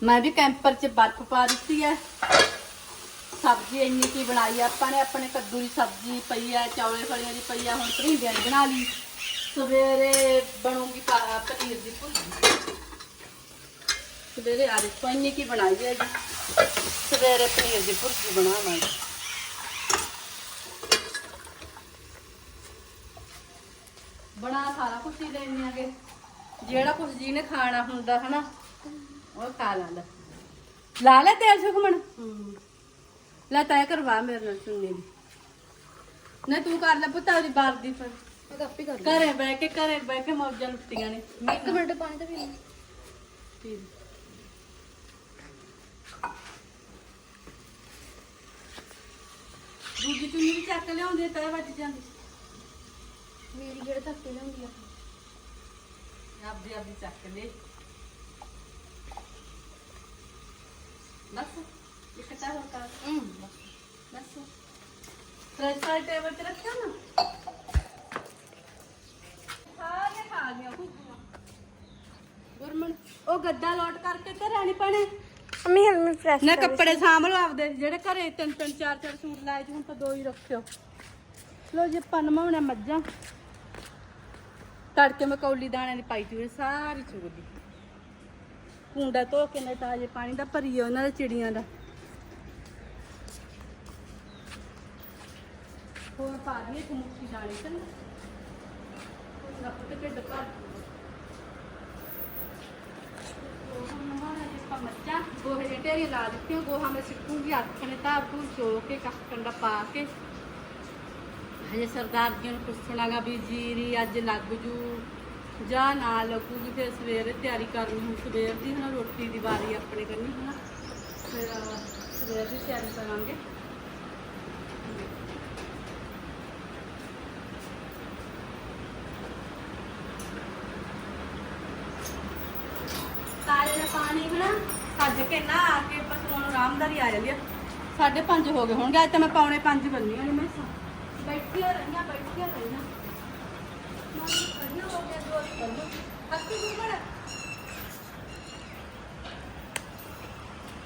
ਮੈਂ ਵੀ ਕੈਂਪਰ 'ਚ ਬਰਫ਼ ਪਾ ਦਿੱਤੀ ਹੈ ਸਬਜ਼ੀ ਇੰਨੀ ਕੀ ਬਣਾਈ ਆਪਾਂ ਨੇ ਆਪਣੇ ਕੱਦੂ ਦੀ ਸਬਜ਼ੀ ਪਈ ਆ, ਚੌਲੇ ਫਲੀਆਂ ਦੀ ਪਈ ਆ, ਹੁਣ ਭਰਿੰਡੀਆਂ ਦੀ ਬਣਾ ਲਈ। ਸਵੇਰੇ ਬਣੂਗੀ ਪਨੀਰ ਦੀ ਭੁਰਜੀ। ਸਵੇਰੇ ਆ ਦੇਖੋ, ਇੰਨੀ ਕੀ ਬਣਾਈ ਹੈ ਜੀ। ਸਵੇਰੇ ਪਨੀਰ ਦੀ ਭੁਰਜੀ ਬਣਾਵਾਂਗੇ। ਬਣਾ ਸਾਰਾ ਕੁਝ ਹੀ ਲੈਣੇ ਆਗੇ। ਜਿਹੜਾ ਕੁਝ ਜੀ ਨੇ ਖਾਣਾ ਹੁੰਦਾ, ਹਨਾ, ਉਹ ਖਾ ਲੈਂਦਾ ਲਾ। ਲੈ ਤੇਲ ਸੁਖਮਣ ਲੈ ਤੈ ਕਰਵਾ ਮੇਰੇ ਨਾਲ ਸੁਣਨੀ ਦੀ। ਨਾ ਤੂੰ ਕਰ ਲੈ ਪੁੱਤ ਉਹਦੀ ਬਾਰ ਦੀ ਫਿਰ ਮੈਂ ਕਾਪੀ ਕਰ ਘਰੇ ਬਹਿ ਕੇ ਘਰੇ ਬਹਿ ਕੇ ਮੌਜਾਂ ਲੁੱਟੀਆਂ ਨੇ। ਇੱਕ ਮਿੰਟ ਪਾਣੀ ਤਾਂ ਪੀ ਲੈ। ਠੀਕ। ਦੂਜੀ ਚੁੰਨੀ ਵੀ ਚੱਕ ਲਿਆਉਂਦੇ ਤੈ ਵੱਜ ਜਾਂਦੀ। ਮੇਰੀ ਜਿਹੜੇ ਧੱਕੇ ਲਿਆਉਂਦੀ ਆ? ਆਪਦੀ ਆਪਦੀ ਚੱਕ ਲੈ। ਬਸ ਇੱਕ ਤਾਂ ਹੋਰ ਕਰ। ਬਸ ਫਰੈਸ਼ ਵਾਲੇ ਟੇਬਲ ਤੇ ਰੱਖਿਆ ਨਾ? ਸਾਰੇ ਖਾ ਗਿਆ। ਗੁਰਮਨ ਉਹ ਗੱਦਾ ਲੋਟ ਕਰਕੇ ਤੇ ਰਾਣੀ ਪਣੇ। ਅੰਮੀ ਹਲ ਮੈਂ ਪ੍ਰੈਸ ਨਾ ਕੱਪੜੇ ਸਾਂਭ ਲਓ ਆਪਦੇ। ਜਿਹੜੇ ਘਰੇ ਤਿੰਨ ਤਿੰਨ ਚਾਰ ਚਾਰ ਸੂਟ ਲਾਏ ਜੀ ਹੁਣ ਤਾਂ ਦੋ ਹੀ ਰੱਖਿਓ। ਲੋ ਜੀ ਆਪਾਂ ਨਮਾਉਣਾ ਮੱਝਾਂ। ਤੜਕੇ ਮੈਂ ਕੌਲੀ ਦਾਣਿਆਂ ਦੀ ਪਾਈ ਤੀ ਸਾਰੀ ਚੁਗਦੀ ਕੁੰਡਾ ਧੋ ਕੇ ਨੇ ਤਾਜ਼ੇ ਪਾਣੀ ਦਾ ਭਰੀਏ ਉਹਨਾਂ ਦੇ ਚਿੜੀਆਂ ਦਾ। ਹੋਰ ਪਾ ਦਈਏ ਇੱਕ ਮੁੱਠੀ ਦਾਣੇ ਚੰਗਾ ਕੋਈ ਨਾ ਢਿੱਡ ਭਰ ਮੱਚਾ ਗੋਹੇ ਦੇ ਢੇਰੀ ਲਾ ਦਿੱਤੀਆਂ, ਗੋਹਾ ਮੈਂ ਸਿੱਟੂਗੀ, ਹੱਥ ਨੇ ਧਾਰ ਧੂਰ ਚੋ ਕੇ, ਕੱਖ ਕੰਡਾ ਪਾ ਕੇ। ਹਜੇ ਸਰਦਾਰ ਜੀ ਨੂੰ ਪੁੱਛਣਾਗਾ ਵੀ ਜੀਰੀ ਅੱਜ ਲੱਗ ਜੂ, ਜਾਂ ਨਾ ਲੱਗੂਗੀ, ਫਿਰ ਸਵੇਰੇ ਤਿਆਰੀ ਕਰਨੀ ਹੁਣ ਸਵੇਰ ਦੀ ਹੁਣ ਰੋਟੀ ਦੀ ਵਾਰੀ ਆਪਣੇ ਕਰਨੀ ਹਨਾ। ਫਿਰ ਸਵੇਰ ਦੀ ਤਿਆਰੀ ਕਰਾਂਗੇ ਤਾਜ਼ੇ ਦਾ ਪਾਣੀ ਹਨਾ ਸੱਜ ਕੇ ਨਾ ਆ ਕੇ ਪਸ਼ੂਆਂ ਆ ਜਾਂਦੀ ਆ। ਸਾਢੇ ਪੰਜ ਹੋ ਗਏ ਹੋਣਗੇ, ਅੱਜ ਤਾਂ ਮੈਂ ਪੌਣੇ ਪੰਜ ਬੰਨੀਆਂ ਨੇ ਮੈਂ। ਬੈਠੀਆਂ ਰਹੀਆਂ ਬੈਠੀਆਂ ਰਹੀਆਂ। ਮੈਂ ਹੋ ਗਿਆ ਦੋ ਕਰ ਲਓ ਅੱਤੀ ਗੁਰਮੜ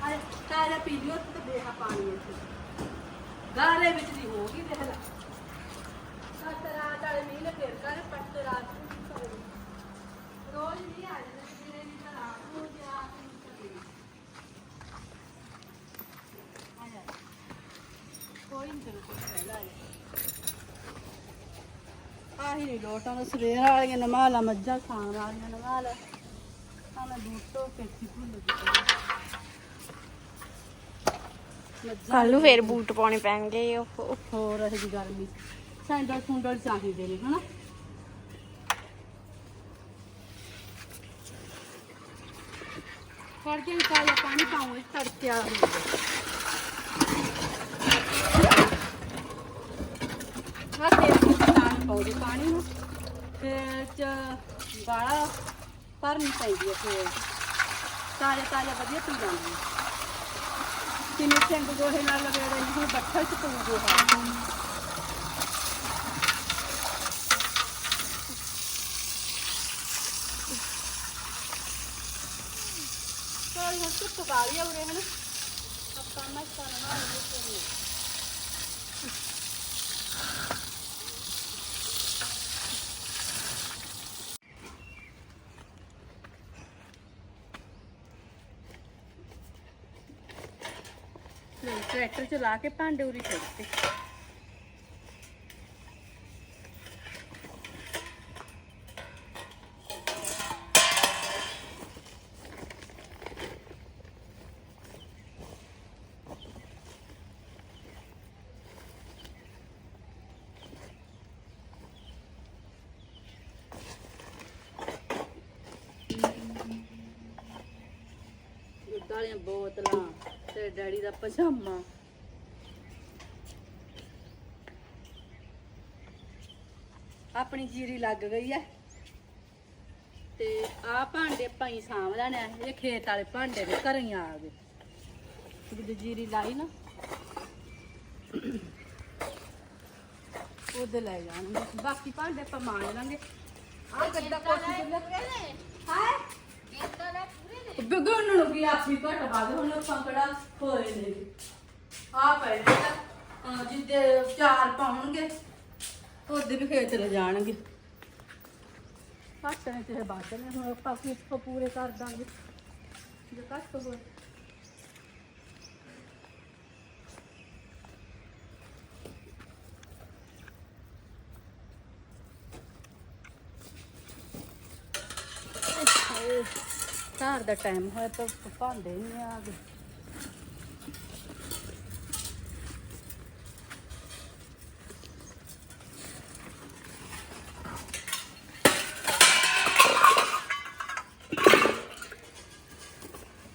ਆਏ ਤਾਜ਼ਾ ਪੀ ਲਿਓ ਤੇ ਦੇਹਾ ਪਾਣੀ ਇੱਥੇ। ਗਾਲੇ ਵਿੱਚ ਦੀ ਹੋ ਗਈ, ਦੇਖ ਲੈ। ਪੱਟ ਰਾਤ ਵਾਲੇ ਮੀਂਹ ਨੇ ਫੇਰ ਕਰ ਪੱਟ ਰਾਤ ਨੂੰ ਰੋਜ਼ ਨਹੀਂ ਆ ਜਾਂਦਾ ਜਿਹੜੇ ਦੀ ਤਾਂ ਰਾਤ ਨੂੰ ਜਾ ਆ ਜਾ ਕੋਈ ਨਹੀਂ ਤੈਨੂੰ ਕੁਝ ਪਹਿਲਾਂ ਆ ਆਹੀ ਨਹੀਂ ਲੋਟਾਂ ਨੂੰ ਸਵੇਰ ਵਾਲੀਆਂ ਨਮਾ ਲਾ ਮੱਝਾਂ ਖਾਣ ਵਾਲੀਆਂ ਨਮਾ ਲਾ ਆ ਮੈਂ ਬੂਟ ਤੋਂ ਪੇਟੀ ਭੁੱਲ ਕੱਲ ਨੂੰ ਫੇਰ ਬੂਟ ਪਾਉਣੇ ਪੈਣਗੇ ਉਹ ਹੋਰ ਇਹ ਜੀ ਗਰਮੀ। ਸੈਂਡਲ ਸੁੰਡਲ ਚਾਹੀਦੇ ਨੇ ਹਨਾ? ਫੜ ਕੇ ਪਾਣੀ ਪਾਉਂ ਇਸ ਤੜਕੇ ਵਾਲਾ ਹੁੰਦਾ ਹਾਂ ਤੇ ਪਾਣੀ ਪਾਉਂਦੇ ਪਾਣੀ ਨੂੰ। ਫਿਰ ਚ ਬਾਲਾ ਭਰਨੀ ਪੈਂਦੀ ਹੈ ਫਿਰ ਤਾਜ਼ਾ ਤਾਜ਼ਾ ਵਧੀਆ ਪੀ ਜਾਂਦੀ ਹੈ। ਕਿੰਨੇ ਸਿੰਘ ਗੋਹੇ ਨਾਲ ਲਗੇੜੇ ਨੂੰ ਬੱਠਲ ਚ ਪਊ ਗੋਹਾ। ਹੁਣ ਧੁੱਪ ਕਾਲੀ ਆ ਉਰੇ ਹਨ ਆਪਾਂ ਮੈਂ ਕਰਨਾ ਨਹੀਂ ਟਰੈਕਟਰ ਚਲਾ ਕੇ ਭਾਂਡੇ ਉਰੀ ਛੱਡਤੇ ਦੁੱਧ ਵਾਲੀਆਂ ਬੋਤਲਾਂ ਤੇ ਡੈਡੀ ਦਾ ਪਜਾਮਾ। ਆਪਣੀ ਜੀਰੀ ਲੱਗ ਗਈ ਹੈ ਤੇ ਆ ਭਾਂਡੇ ਹੀ ਸਾਂਭ ਲੈਣੇ ਆ ਇਹ ਖੇਤ ਵਾਲੇ ਭਾਂਡੇ ਦੇ ਘਰੇ ਆ ਗਏ। ਜਦੋਂ ਜੀਰੀ ਲਾਈ ਨਾ ਉਹਦੇ ਲੈ ਜਾਣਗੇ। ਬਾਕੀ ਭਾਂਡੇ ਆਪਾਂ ਮਾਂਜ ਲਾਂਗੇ। ਆ ਗੱਡਾ ਕੋਠੀ ਤੇ ਹਾਏ ਬਿਗੜਨ ਨੂੰ ਕੀ ਆਪੀ ਘਟ ਬਾਦ ਹੋਏ ਨੇ। ਆ ਪਏ ਨੇ ਤਾਂ, ਜਿੱਦੇ ਚਾਰ ਪਾਉਣਗੇ ਉਹਦੇ ਵੀ ਖੇਤ ਲੈ ਜਾਣਗੇ। ਘੱਟ ਨੇ ਤੇ ਬਾਦ ਨੇ ਹੁਣ ਆਪਾਂ ਕਿਸ ਪੂਰੇ ਕਰ ਦਾਂਗੇ। ਜੇ ਘੱਟ ਹੋਏ। ਘਰ ਦਾ ਟਾਈਮ ਹੋਇਆ ਤਾਂ ਭਾਂਡੇ ਨਹੀਂ ਆ ਗਏ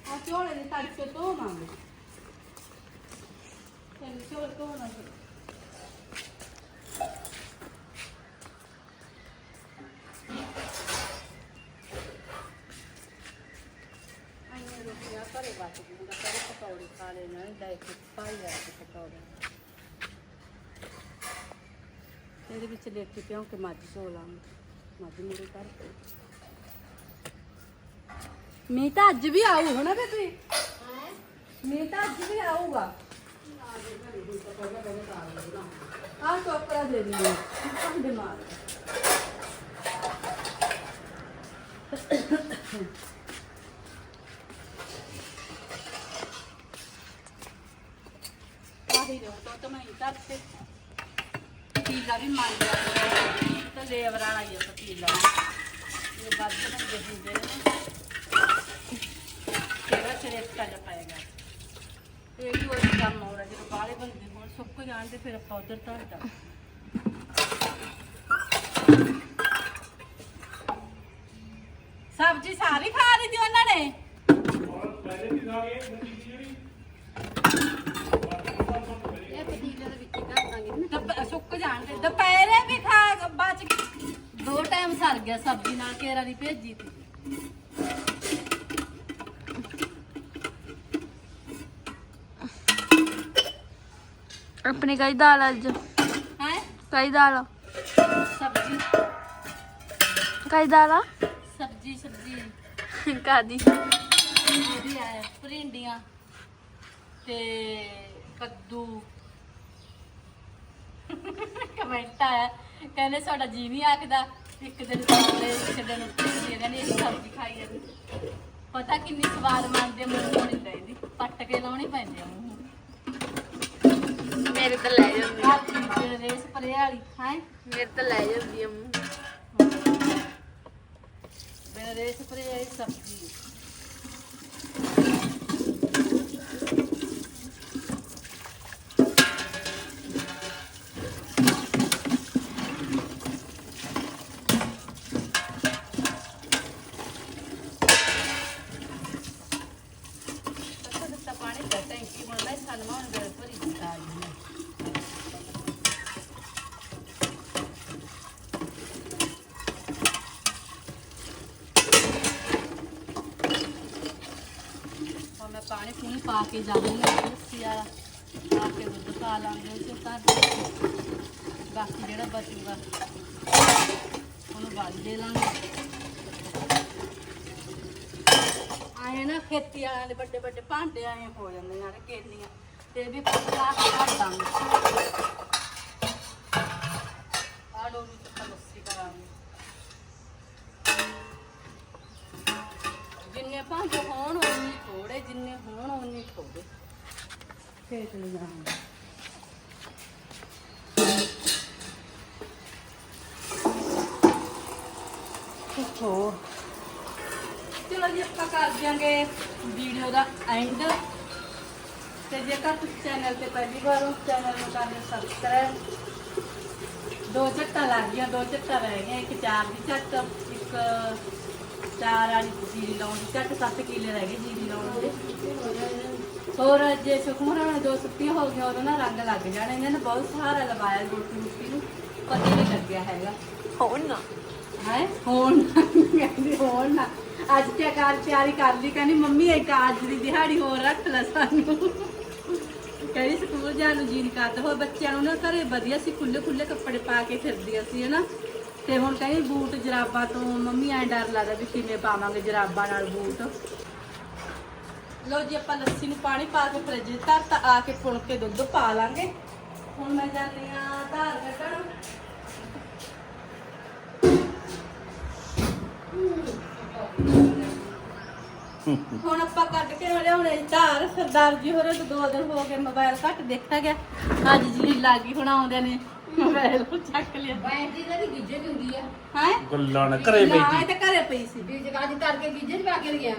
ਆ ਚੋਲੇ ਦੇ ਤੜਕੇ ਤੋਂ ਮੰਗ ਚਲ ਚੋਲ ਤੋਂ ਨਾ ਆਈਆਂ ਰੋਟੀਆਂ ਘਰੇ ਬਚ ਗਈਆਂ ਕਰੇ ਪਕੌੜੇ ਖਾ ਲੈਣਾ ਲੈ ਪਾਈ ਲੈ ਕੇ ਪਕੌੜੇ ਇਹਦੇ ਵਿੱਚ ਲੈ ਕੇ ਪਿਉਂ ਕੇ ਮੱਝ ਸੋ ਲਾਂਗੇ ਮੱਝ ਮੇਰੇ ਘਰ। ਮੀਂਹ ਤਾਂ ਅੱਜ ਵੀ ਆਊ ਹਨਾ ਬੇਬੀ ਮੀਂਹ ਤਾਂ ਅੱਜ ਵੀ ਆਊਗਾ। ਆ ਟੋਕਰਾ ਦੇ ਦੀ ਭਾਂਡੇ ਮਾਰ ਆਹੀ ਰੋ ਤੋ ਤਾਂ ਮੈਂ ਇੱਧਰ ਤੇ ਪਤੀਲਾ ਵੀ ਮੰਨ ਗਿਆ ਤਾਂ ਲੇਬਰ ਵਾਲਾ ਹੀ ਆ ਪਤੀਲਾ। ਇਹ ਵੱਧ ਬੰਦੇ ਹੁੰਦੇ ਨੇ। ਕਿਹੜਾ ਚਰੇਕਾ ਜਿਹਾ ਪਾਏਗਾ ਇਹ ਵੀ ਉਹ ਕੰਮ ਹੋ ਰਿਹਾ। ਜਦੋਂ ਬਾਹਲੇ ਬੰਦੇ ਹੋਣ ਸੁੱਕ ਜਾਣ ਤੇ ਫਿਰ ਆਪਾਂ ਉਧਰ ਧਰਦਾ ਸਬਜ਼ੀ ਸਾਰੀ ਖਾ ਲਈ ਦੀ ਉਹਨਾਂ ਨੇ ਇਹ ਪਤੀਲੇ ਦੇ ਵਿੱਚ ਹੀ ਕਰ ਦਾਂਗੇ ਦੁਪ- ਸੁੱਕ ਜਾਣ ਦੇ ਦੁਪਹਿਰੇ ਵੀ ਖਾ ਬਚ ਗਈ। ਦੋ ਟਾਈਮ ਸਰ ਗਿਆ ਸਬਜ਼ੀ ਨਾਲ ਕੇਰਾ ਦੀ ਭੇਜੀ ਤੀ। ਆਪਣੀ ਕਈ ਦਾਲ ਅੱਜ? ਹੈ? ਕਈ ਦਾਲ ਸਬਜ਼ੀ। ਕਈ ਦਾਲ ਸਬਜ਼ੀ ਸਬਜ਼ੀ। ਕਾਦੀ ਇਹਦੀ ਹੈ ਭਰਿੰਡੀਆਂ ਤੇ ਕੱਦੂ। ਕਮੈਂਟ ਆਇਆ ਕਹਿੰਦੇ ਸਾਡਾ ਜੀ ਨਹੀਂ ਆਖਦਾ ਇੱਕ ਦਿਨ ਸਾਡੇ ਇੱਕ ਦਿਨ ਉੱਤੇ ਕਹਿੰਦੇ ਇਹ ਸਬਜ਼ੀ ਖਾਈ ਜਾਂਦੀ। ਪਤਾ ਕਿੰਨੀ ਸਵਾਦ ਮੰਨਦੇ ਮੂੰਹ ਹੋਣੀ ਚਾਹੀਦੀ ਪੱਟ ਕੇ ਲਾਉਣੀ ਪੈਂਦੀ ਆ ਮੂੰਹ। ਮੇਰੇ ਤਾਂ ਲੈ ਜਾਂਦੀ ਆ। ਆਹ ਰੇਸ ਪਰੇ ਵਾਲੀ ਹੈ? ਮੇਰੇ ਤਾਂ ਲੈ ਜਾਂਦੀ ਆ ਮੂੰਹ। ਮੇਰਾ ਰੇਸ ਪਰੇ ਵਾਲੀ ਸਬਜ਼ੀ ਅੱਛਾ ਦਿੱਤਾ ਪਾਣੀ ਦਾ ਟੈਂਕੀ ਬਣਦਾ ਸਾਨੂੰ ਹੁਣ ਗੜ ਭਰੀ ਦਿੱਤਾ ਜੀ ਹੁਣ ਮੈਂ ਪਾਣੀ ਪੂਣੀ ਪਾ ਕੇ ਜਾਵਾਂਗੀ, ਲੱਸੀ ਵਾਲਾ ਪਾ ਕੇ ਦੁੱਧ ਪਾ ਲਾਂਗੇ ਉਹ ਤਾਂ ਬਾਕੀ ਜਿਹੜਾ ਬਚੂਗਾ, ਉਹਨੂੰ ਬਾਲ ਦੇ ਲਾਂਗੇ। ਆਏ ਨਾ ਖੇਤੀ ਵਾਲਿਆਂ ਦੇ ਵੱਡੇ ਵੱਡੇ ਭਾਂਡੇ ਆਏ ਹੋ ਜਾਂਦੇ ਨੇ ਕੇਲੀਆਂ, ਤੇ ਵੀ ਪਤਲਾ ਕਰ ਦਾਂਗੇ ਫੇਟ ਲੈ ਜਾਵਾਂਗੇ ਚਲੋ ਜੀ, ਆਪਾਂ ਕਰ ਦਿਆਂਗੇ ਵੀਡੀਓ ਦਾ ਐਂਡ ਤੇ ਜੇਕਰ ਤੁਸੀਂ ਚੈਨਲ ਤੇ ਪਹਿਲੀ ਵਾਰ ਹੋ ਚੈਨਲ ਨੂੰ ਕਰ ਲਿਓ ਸਬਸਕ੍ਰਾਈਬ ਦੋ ਝੱਟਾਂ ਲੱਗ ਗਈਆਂ, ਦੋ ਝੱਟਾਂ ਰਹਿ ਗਈਆਂ, ਇੱਕ ਚਾਰ ਦੀ ਝੱਟ, ਇੱਕ ਚਾਰ ਵਾਲੀ ਜੀਰੀ ਲਾਉਣ ਦੀ ਝੱਟ, ਸੱਤ ਕਿੱਲੇ ਰਹਿ ਗਏ ਜੀਰੀ ਲਾਉਣ ਦੇ। ਹੋਰ ਜੇ ਸੁਖਮਰਾਂ ਨੇ ਦੋ ਸੁੱਤੀਆਂ ਹੋ ਗਈਆਂ ਉਹਦਾ ਨਾ ਰੰਗ ਲੱਗ ਜਾਣਾ। ਇਹਨਾਂ ਨੇ ਬਹੁਤ ਸਹਾਰਾ ਲਵਾਇਆ ਰੋਟੀ ਰੋਟੀ ਨੂੰ। ਪਤਾ ਹੀ ਨਹੀਂ ਲੱਗਿਆ ਹੈਗਾ। ਹੁਣ ਨਾ। ਹੈ? ਹੋਣ ਨਾ, ਕਹਿੰਦੀ ਹੋਣ ਨਾ। ਅੱਜ ਤੇ ਕਾਰ ਤਿਆਰੀ ਕਰ ਲਈ? ਕਹਿੰਦੀ ਮੰਮੀ ਇੱਕ ਅੱਜ ਦੀ ਦਿਹਾੜੀ ਹੋਰ ਰੱਖ ਲੈ ਸਾਨੂੰ। ਕਹਿੰਦੀ ਸਕੂਲ ਜਾਣ ਨੂੰ ਜੀ ਨਹੀਂ ਕਰਦਾ। ਹੋਰ ਬੱਚਿਆਂ ਨੂੰ ਨਾ ਘਰੇ ਵਧੀਆ ਸੀ ਖੁੱਲੇ ਖੁੱਲੇ ਕੱਪੜੇ ਪਾ ਕੇ ਫਿਰਦੀਆਂ ਸੀ ਹਨਾ। ਤੇ ਹੁਣ ਕਹਿੰਦੀ ਬੂਟ ਜਰਾਬਾਂ ਤੋਂ ਮੰਮੀ ਐ ਡਰ ਲੱਗਦਾ ਵੀ ਕਿਵੇਂ ਪਾਵਾਂਗੇ ਜਰਾਬਾਂ ਨਾਲ ਬੂਟ। ਲੋ ਜੀ ਆਪਾਂ ਲੱਸੀ ਨੂੰ ਪਾਣੀ ਪਾ ਕੇ ਫਰਿੱਜ 'ਚ ਧਰ ਤਾਂ ਆ ਕੇ ਪੁਣ ਕੇ ਦੁੱਧ ਪਾ ਲਾਂਗੇ। ਹੁਣ ਮੈਂ ਜਾਂਦੀ ਆ ਧਾਰ ਕੱਢਣ। ਹੁਣ ਆਪਾਂ ਕੱਢ ਕੇ ਲਿਆਉਣੇ ਧਾਰ। ਸਰਦਾਰ ਜੀ ਹੋਰੇ ਤੋਂ ਦੋ ਦਿਨ ਹੋ ਗਏ ਮੋਬਾਈਲ ਘੱਟ ਦੇਖਿਆ ਗਿਆ। ਅੱਜ ਜੀ ਲੱਗੀ ਹੁਣ ਆਉਂਦੇ ਨੇ ਮੋਬਾਈਲ ਚੱਕ ਲਿਆ। ਬੈਟਰੀ ਦਾ ਵੀ ਗਿੱਜੇ ਹੁੰਦੀ ਆ। ਹੈ? ਗੱਲਾਂ ਨਾ ਘਰੇ ਨਾ ਪਈ ਇਹ ਤਾਂ ਘਰੇ ਪਈ ਸੀ। ਵੀ ਜਗਾਜ ਕਰਕੇ ਗਿੱਜੇ ਚ ਪਾ ਕੇ ਗਿਆ।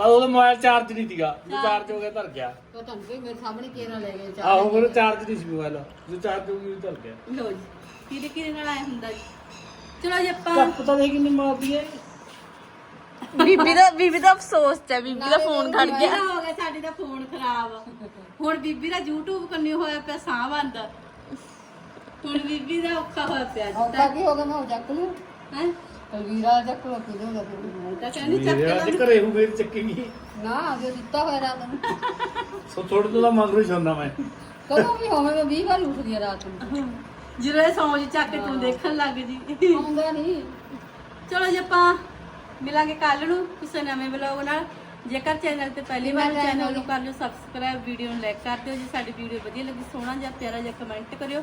ਕਾ ਉਹਦਾ ਮੋਬਾਈਲ ਚਾਰਜ ਨਹੀਂ ਸੀਗਾ। ਜੇ ਚਾਰਜ ਹੋ ਗਿਆ ਧਰ ਗਿਆ। ਤਾਂ ਤੁਹਾਨੂੰ ਕੋਈ ਮੇਰੇ ਸਾਹਮਣੇ ਕੇਰਾ ਲੈ ਗਏ ਚਾਰ ਆਹੋ ਮੇਰੇ ਚਾਰਜ ਨਹੀਂ ਸੀ ਮੋਬਾਈਲ। ਜੇ ਚਾਰਜ ਹੋ ਗਿਆ ਧਰ ਗਿਆ। ਲੋ ਜੀ। ਕਿਹਦੇ ਕਿਹਦੇ ਨਾਲ ਆਇਆ ਹੁੰਦਾ ਜੀ? ਚਲੋ ਜੀ ਆਪਾਂ ਕੱਪ ਤਾਂ ਦੇਖ ਕਿੰਨੀ ਮਾਰਦੀ ਹੈ ਬੀਬੀ ਦਾ ਬੀਬੀ ਦਾ ਅਫਸੋਸ ਤੇ ਬੀਬੀ ਦਾ ਫੋਨ ਖੜ ਗਿਆ। ਹੋ ਗਿਆ ਸਾਡੀ ਦਾ ਫੋਨ ਖਰਾਬ। ਹੁਣ ਬੀਬੀ ਦਾ YouTube ਕੰਨੀ ਹੋਇਆ ਪਿਆ ਸਾਹ ਬੰਦ। ਹੁਣ ਬੀਬੀ ਦਾ ਔਖਾ ਹੋਇਆ ਪਿਆ ਔਖਾ ਕੀ ਹੋ ਗਿਆ ਮੈਂ ਉਹ ਚੱਕ ਲੂ। ਹੈ? ਤਲਵੀਰਾ ਚੱਕ ਲੂ ਕੀ ਹੋਗਾ ਫਿਰ? ਤਾਂ ਕਹਿੰਦੀ ਚੱਕ ਮੇਰੇ ਲਾ ਅੱਜ ਘਰੇ ਹੂ ਫੇਰ ਚੱਕੇਗੀ ਨਾ ਜੇ ਦਿੱਤਾ ਹੋਇਆ ਰਾਤ ਨੂੰ। ਸੋ ਥੋੜੇ ਤੋਂ ਤਾਂ ਮਗਰੋਂ ਹੀ ਸੌਂਦਾ ਮੈਂ। ਕਦੋਂ ਵੀ ਹੋਵੇ ਮੈਂ 20 ਵਾਰ ਉੱਠਦੀ ਆ ਰਾਤ ਨੂੰ। ਜਦੋਂ ਇਹ ਸੌਂ ਜੀ ਚੱਕ ਕੇ ਤੂੰ ਦੇਖਣ ਲੱਗ ਜੀ। ਆਉਂਦਾ ਨਹੀਂ। ਚਲੋ ਜੀ ਆਪਾਂ ਮਿਲਾਂਗੇ ਕੱਲ ਨੂੰ ਕਿਸੇ ਨਵੇਂ ਵਲੌਗ ਨਾਲ। ਜੇਕਰ ਚੈਨਲ ਤੇ ਪਹਿਲੀ ਵਾਰ ਚੈਨਲ ਨੂੰ ਕਰ ਲਿਓ ਸਬਸਕ੍ਰਾਈਬ ਵੀਡੀਓ ਨੂੰ ਲਾਈਕ ਕਰ ਦਿਓ ਜੇ। ਸਾਡੀ ਵੀਡੀਓ ਵਧੀਆ ਲੱਗੀ ਸੋਹਣਾ ਜਿਹਾ ਪਿਆਰਾ ਜਿਹਾ ਕਮੈਂਟ ਕਰਿਓ।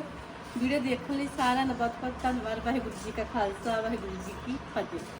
ਵੀਡੀਓ ਦੇਖਣ ਲਈ ਸਾਰਿਆਂ ਦਾ ਬਹੁਤ ਬਹੁਤ ਧੰਨਵਾਦ। ਵਾਹਿਗੁਰੂ ਜੀ ਕਾ ਖਾਲਸਾ, ਵਾਹਿਗੁਰੂ ਜੀ ਕੀ ਫਤਿਹ।